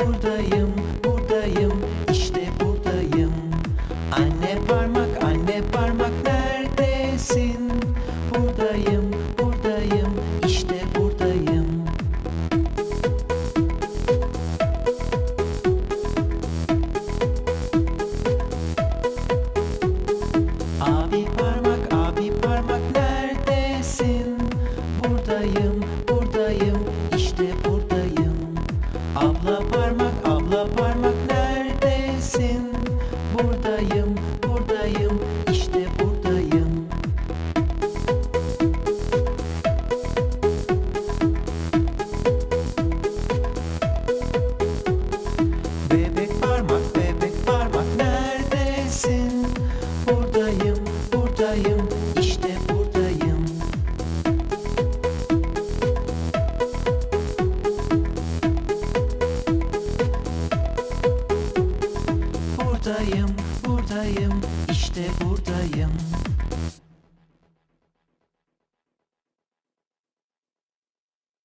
buradayım, buradayım, işte buradayım. Anne parmak, anne parmak neredesin? Buradayım, buradayım, işte buradayım. Abi parmak, Abla parmak, Buradayım, buradayım, işte buradayım.